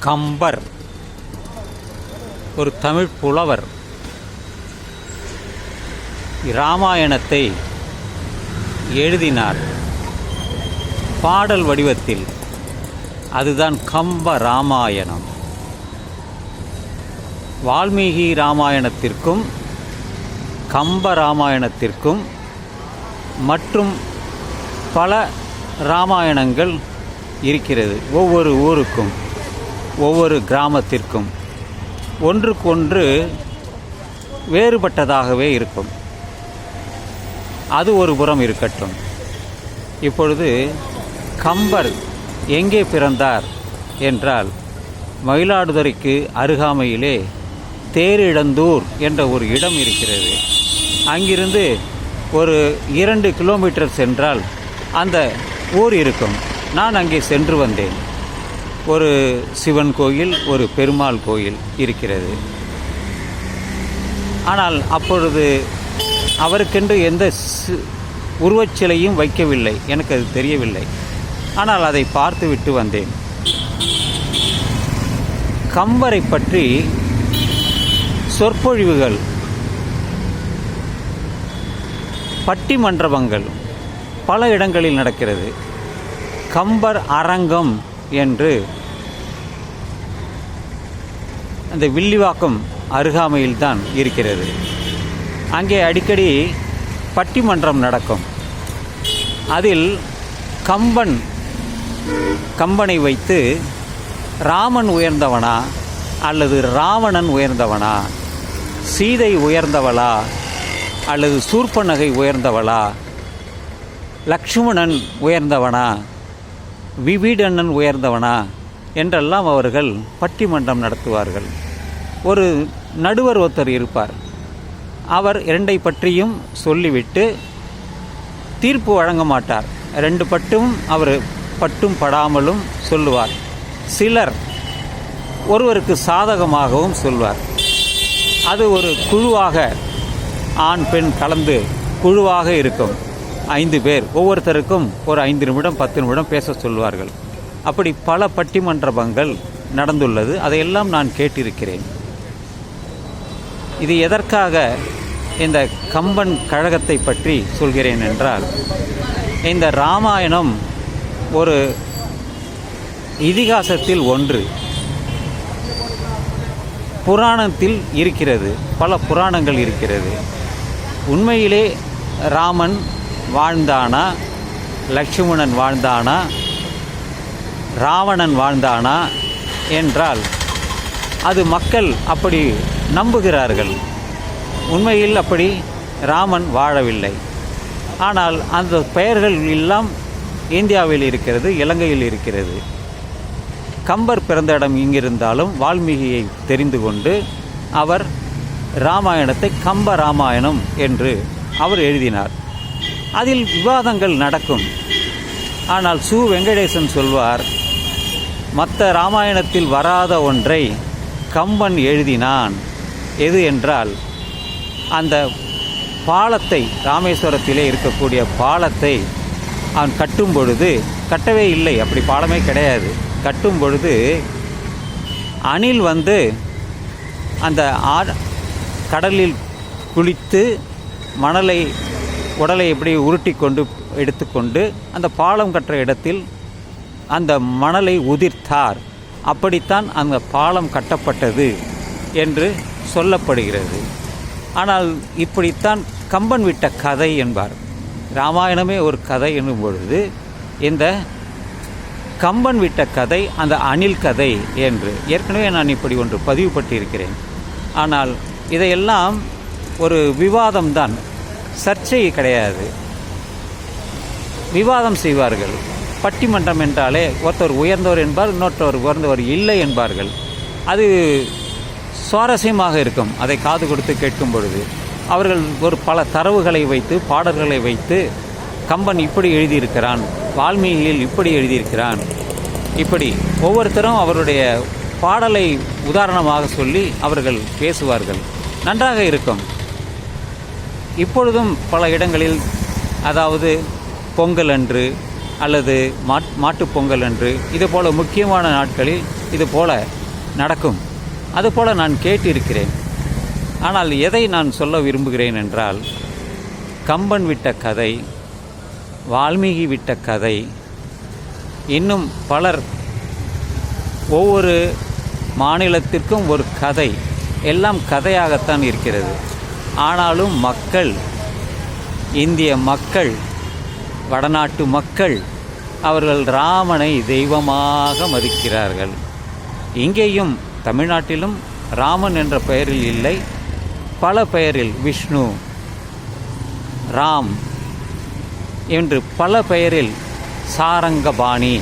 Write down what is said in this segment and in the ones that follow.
கம்பர் ஒரு தமிழ் புலவர். இராமாயணத்தை எழுதினார். பாடல் வடிவத்தில் அதுதான் கம்ப ராமாயணம். வால்மீகி ராமாயணத்திற்கும் கம்ப ராமாயணத்திற்கும் மற்றும் பல ராமாயணங்கள் இருக்கிறது. ஒவ்வொரு ஊருக்கும். ஒவ்வொரு கிராமத்திற்கும் ஒன்றுக்கொன்று வேறுபட்டதாகவே இருக்கும். அது ஒரு புறம் இருக்கட்டும். இப்பொழுது கம்பர் எங்கே பிறந்தார் என்றால் மயிலாடுதுறைக்கு அருகாமையிலே தேரிழந்தூர் என்ற ஒரு இடம் இருக்கிறது. அங்கிருந்து ஒரு இரண்டு கிலோமீட்டர் சென்றால் அந்த ஊர் இருக்கும். நான் அங்கே சென்று வந்தேன். ஒரு சிவன் கோயில் ஒரு பெருமாள் கோயில் இருக்கிறது. ஆனால் அப்பொழுது அவருக்கென்று எந்த உருவச்சிலையும் வைக்கவில்லை. எனக்கு அது தெரியவில்லை. ஆனால் அதை பார்த்துவிட்டு வந்தேன். கம்பரை பற்றி சொற்பொழிவுகள் பட்டி மண்டபங்கள் பல இடங்களில் நடக்கிறது. கம்பர் அரங்கம் என்று அந்த வில்லிவாக்கம் அருகாமையில்தான் இருக்கிறது. அங்கே அடிக்கடி பட்டிமன்றம் நடக்கும். அதில் கம்பன் கம்பனை வைத்து ராமன் உயர்ந்தவனா அல்லது ராவணன் உயர்ந்தவனா சீதை உயர்ந்தவளா அல்லது சூர்பநகை உயர்ந்தவளா லக்ஷ்மணன் உயர்ந்தவனா விபீடண்ணன் உயர்ந்தவனா என்றெல்லாம் அவர்கள் பட்டிமன்றம் நடத்துவார்கள். ஒரு நடுவர் ஒருத்தர் இருப்பார். அவர் இரண்டை பற்றியும் சொல்லிவிட்டு தீர்ப்பு வழங்க மாட்டார். ரெண்டு பட்டும் அவர் பட்டும் படாமலும் சொல்லுவார். சிலர் ஒருவருக்கு சாதகமாகவும் சொல்வார். அது ஒரு குழுவாக ஆண் பெண் கலந்து குழுவாக இருக்கும். ஐந்து பேர். ஒவ்வொருத்தருக்கும் ஒரு ஐந்து நிமிடம் பத்து நிமிடம் பேச சொல்வார்கள் அப்படி பல பட்டிமன்றபங்கள் நடந்துள்ளது. அதையெல்லாம் நான் கேட்டிருக்கிறேன். இது எதற்காக இந்த கம்பன் கழகத்தை பற்றி சொல்கிறேன் என்றால் இந்த ராமாயணம் ஒரு இதிகாசத்தில் ஒன்று. புராணத்தில் இருக்கிறது பல புராணங்கள் இருக்கிறது. உண்மையிலே ராமன் வாழ்ந்தானா லக்ஷ்மணன் வாழ்ந்தானா ராவணன் வாழ்ந்தானா என்றால் அது மக்கள் அப்படி நம்புகிறார்கள். உண்மையில் அப்படி ராமன் வாழவில்லை. ஆனால் அந்த பெயர்கள் எல்லாம் இந்தியாவில் இருக்கிறது இலங்கையில் இருக்கிறது. கம்பர் பிறந்த இடம் இங்கிருந்தாலும் வால்மீகியை தெரிந்து கொண்டு அவர் ராமாயணத்தை கம்ப ராமாயணம் என்று அவர் எழுதினார். அதில் விவாதங்கள் நடக்கும். ஆனால் சு. வெங்கடேசன் சொல்வார் மற்ற ராமாயணத்தில் வராத ஒன்றை கம்பன் எழுதினான். எது என்றால் அந்த பாலத்தை ராமேஸ்வரத்திலே இருக்கக்கூடிய பாலத்தை அவன் கட்டும் பொழுது கட்டவே இல்லை அப்படி பாலமே கிடையாது. கட்டும் பொழுது அணில் வந்து அந்த ஆ கடலில் குளித்து மணலை உடலை எப்படி உருட்டி கொண்டு எடுத்துக்கொண்டு அந்த பாலம் கட்டுற இடத்தில் அந்த மணலை உதிர்த்தார். அப்படித்தான் அந்த பாலம் கட்டப்பட்டது என்று சொல்லப்படுகிறது. ஆனால் இப்படித்தான் கம்பன் விட்ட கதை என்பார். ராமாயணமே ஒரு கதை என்னும் பொழுது இந்த கம்பன் விட்ட கதை அந்த அணில் கதை என்று ஏற்கனவே நான் இப்படி ஒன்று பதிவுபட்டிருக்கிறேன். ஆனால் இதையெல்லாம் ஒரு விவாதம்தான் சர்ச்சை கிடையாது. விவாதம் செய்வார்கள். பட்டிமன்றம் என்றாலே ஒருத்தர் உயர்ந்தவர் என்பார் இன்னொருத்தவர் உயர்ந்தவர் இல்லை என்பார்கள். அது சுவாரஸ்யமாக இருக்கும். அதை காது கொடுத்து கேட்கும் பொழுது அவர்கள் ஒரு பல தரவுகளை வைத்து பாடல்களை வைத்து கம்பன் இப்படி எழுதியிருக்கிறான் வால்மீகியில் இப்படி எழுதியிருக்கிறான். இப்படி ஒவ்வொருத்தரும் அவருடைய பாடலை உதாரணமாக சொல்லி அவர்கள் பேசுவார்கள். நன்றாக இருக்கும். இப்பொழுதும் பல இடங்களில் அதாவது பொங்கல் அன்று அல்லது மாட் மாட்டுப் பொங்கல் அன்று இதுபோல முக்கியமான நாட்களில் இது போல நடக்கும். அதுபோல நான் கேட்டிருக்கிறேன். ஆனால் எதை நான் சொல்ல விரும்புகிறேன் என்றால் கம்பன் விட்ட கதை வால்மீகி விட்ட கதை இன்னும் பலர் ஒவ்வொரு மாநிலத்திற்கும் ஒரு கதை எல்லாம் கதையாகத்தான் இருக்கிறது. ஆனாலும் மக்கள் இந்திய மக்கள் வடநாட்டு மக்கள் அவர்கள் ராமனை தெய்வமாக மதிக்கிறார்கள். இங்கேயும் தமிழ்நாட்டிலும் ராமன் என்ற பெயரில் இல்லை பல பெயரில் விஷ்ணு ராம் என்று பல பெயரில் சாரங்கபாணி.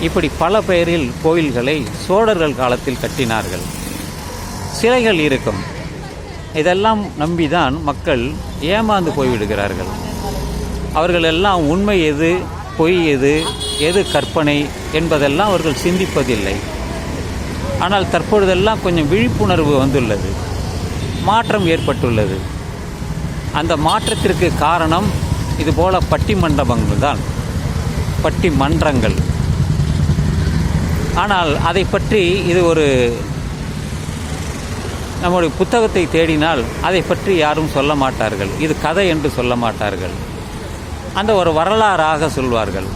இப்படி பல பெயரில் கோயில்களை சோழர்கள் காலத்தில் கட்டினார்கள். சிலைகள் இருக்கும். இதெல்லாம் நம்பிதான் மக்கள் ஏமாந்து போய்விடுகிறார்கள். அவர்கள் எல்லாம் உண்மை எது பொய் எது எது கற்பனை என்பதெல்லாம் அவர்கள் சிந்திப்பதில்லை. ஆனால் தற்பொழுதெல்லாம் கொஞ்சம் விழிப்புணர்வு வந்துள்ளது. மாற்றம் ஏற்பட்டுள்ளது. அந்த மாற்றத்திற்கு காரணம் இதுபோல பட்டி மண்டபங்கள் தான் பட்டி மன்றங்கள் ஆனால் அதை பற்றி இது ஒரு நம்முடைய புத்தகத்தை தேடினால் அதை பற்றி யாரும் சொல்ல மாட்டார்கள். இது கதை என்று சொல்ல மாட்டார்கள். அந்த ஒரு வரலாறாக சொல்வார்கள்.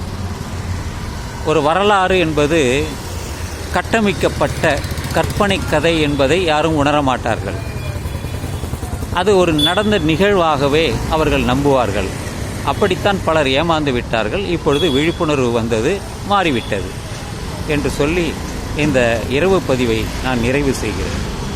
ஒரு வரலாறு என்பது கட்டமைக்கப்பட்ட கற்பனை கதை என்பதை யாரும் உணரமாட்டார்கள் அது ஒரு நடந்த நிகழ்வாகவே அவர்கள் நம்புவார்கள். அப்படித்தான் பலர் ஏமாந்து விட்டார்கள். இப்பொழுது விழிப்புணர்வு வந்தது மாறிவிட்டது என்று சொல்லி இந்த இரவு பதிவை நான் நிறைவு செய்கிறேன்.